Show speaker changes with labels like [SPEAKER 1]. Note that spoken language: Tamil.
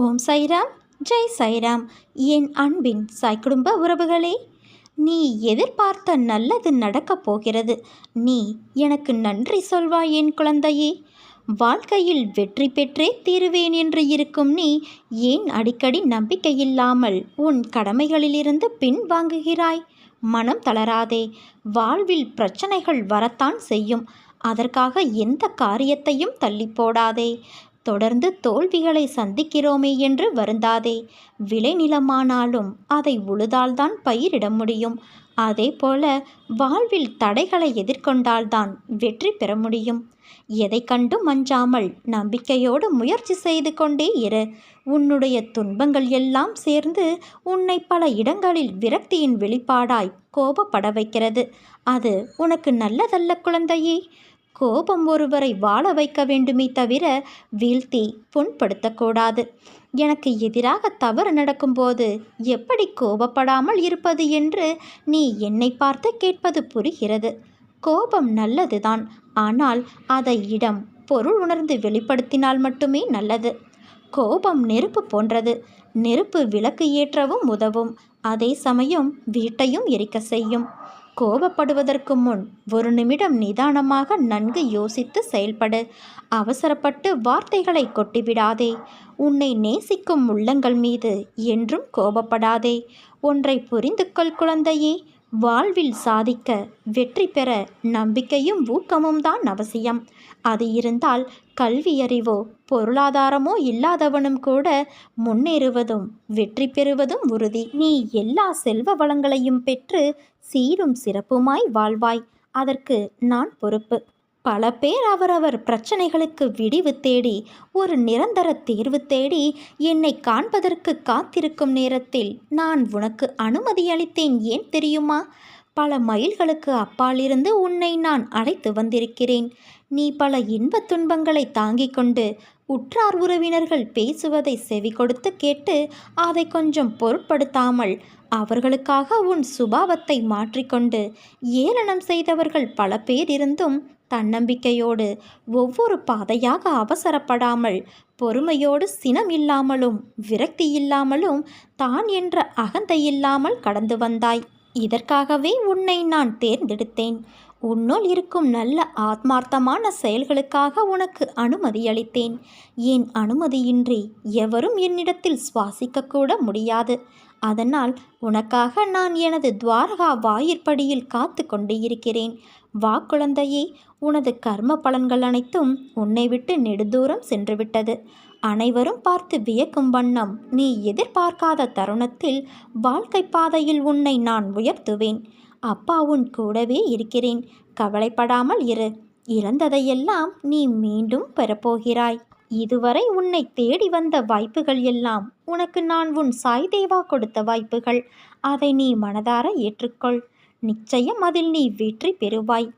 [SPEAKER 1] ஓம் சைராம் ஜெய் சைராம். என் அன்பின் சாய் குடும்ப உறவுகளே நீ எதிர்பார்த்த நல்லது நடக்கப் போகிறது. நீ எனக்கு நன்றி சொல்வாய் என் குழந்தையே. வாழ்க்கையில் வெற்றி பெற்றே தீருவேன் என்று இருக்கும் நீ ஏன் அடிக்கடி நம்பிக்கையில்லாமல் உன் கடமைகளிலிருந்து பின் வாங்குகிறாய்? மனம் தளராதே. வாழ்வில் பிரச்சனைகள் வரத்தான் செய்யும். அதற்காக எந்த காரியத்தையும் தள்ளி போடாதே. தொடர்ந்து தோல்விகளை சந்திக்கிறோமே என்று வருந்தாதே. விளைநிலமானாலும் அதை உழுதால்தான் பயிரிட முடியும். அதே போல வாழ்வில் தடைகளை எதிர்கொண்டால்தான் வெற்றி பெற முடியும். எதை கண்டும் அஞ்சாமல் நம்பிக்கையோடு முயற்சி செய்து கொண்டே இரு. உன்னுடைய துன்பங்கள் எல்லாம் சேர்ந்து உன்னை பல இடங்களில் விரக்தியின் வெளிப்பாடாய் கோபப்பட வைக்கிறது. அது உனக்கு நல்லதல்ல குழந்தையே. கோபம் ஒருவரை வாழ வைக்க வேண்டுமே தவிர வீழ்த்தி புண்படுத்தக்கூடாது. எனக்கு எதிராக தவறு நடக்கும்போது எப்படி கோபப்படாமல் இருப்பது என்று நீ என்னை பார்த்து கேட்பது புரிகிறது. கோபம் நல்லதுதான். ஆனால் அதை இடம் பொருள் உணர்ந்து வெளிப்படுத்தினால் மட்டுமே நல்லது. கோபம் நெருப்பு போன்றது. நெருப்பு விளக்கு ஏற்றவும் உதவும். அதே சமயம் வீட்டையும் எரிக்க செய்யும். கோபப்படுவதற்கு முன் ஒரு நிமிடம் நிதானமாக நன்கு யோசித்து செயல்படு. அவசரப்பட்டு வார்த்தைகளை கொட்டிவிடாதே. உன்னை நேசிக்கும் உள்ளங்கள் மீது என்றும் கோபப்படாதே. ஒன்றை புரிந்து கொள் குழந்தையே. வாழ்வில் சாதிக்க வெற்றி பெற நம்பிக்கையும் ஊக்கமும் தான் அவசியம். அது இருந்தால் கல்வியறிவோ பொருளாதாரமோ இல்லாதவனும் கூட முன்னேறுவதும் வெற்றி பெறுவதும் உறுதி. நீ எல்லா செல்வ வளங்களையும் பெற்று சீரும் சிறப்புமாய் வாழ்வாய். அதற்கு நான் பொறுப்பு. பல பேர் அவரவர் பிரச்சனைகளுக்கு விடிவு தேடி ஒரு நிரந்தர தீர்வு தேடி என்னை காண்பதற்கு காத்திருக்கும் நேரத்தில் நான் உனக்கு அனுமதி அளித்தேன் ஏன் தெரியுமா? பல மைல்களுக்கு அப்பாலிருந்து உன்னை நான் அழைத்து வந்திருக்கிறேன். நீ பல இன்பத் துன்பங்களை தாங்கிக் கொண்டு உற்றார் உறவினர்கள் பேசுவதை செவி கொடுத்து கேட்டு அதை கொஞ்சம் பொருட்படுத்தாமல் அவர்களுக்காக உன் சுபாவத்தை மாற்றிக்கொண்டு ஏளனம் செய்தவர்கள் பல பேர் இருந்தும் தன்னம்பிக்கையோடு ஒவ்வொரு பாதையாக அவசரப்படாமல் பொறுமையோடு சினம் இல்லாமலும் விரக்தி இல்லாமலும் தான் என்ற அகந்தை இல்லாமல் கடந்து வந்தாய். இதற்காகவே உன்னை நான் தேர்ந்தெடுத்தேன். உன்னுள் இருக்கும் நல்ல ஆத்மார்த்தமான செயல்களுக்காக உனக்கு அனுமதி அளித்தேன். என் அனுமதியின்றி எவரும் என்னிடத்தில் சுவாசிக்கக்கூட முடியாது. அதனால் உனக்காக நான் எனது துவாரகா வாயிற்படியில் காத்து கொண்டு இருக்கிறேன் வா குழந்தையே உனது கர்ம பலன்கள் அனைத்தும் உன்னை விட்டு நெடுதூரம் சென்றுவிட்டது. அனைவரும் பார்த்து வியக்கும் வண்ணம் நீ எதிர்பார்க்காத தருணத்தில் வாழ்க்கை பாதையில் உன்னை நான் உயர்த்துவேன். அப்பா உன் கூடவே இருக்கிறேன். கவலைப்படாமல் இரு. இழந்ததையெல்லாம் நீ மீண்டும் பெறப்போகிறாய். இதுவரை உன்னை தேடி வந்த வாய்ப்புகள் எல்லாம் உனக்கு நான் உன் சாய் தேவா கொடுத்த வாய்ப்புகள். அதை நீ மனதார ஏற்றுக்கொள். நிச்சயம் அதில் நீ வெற்றி பெறுவாய்.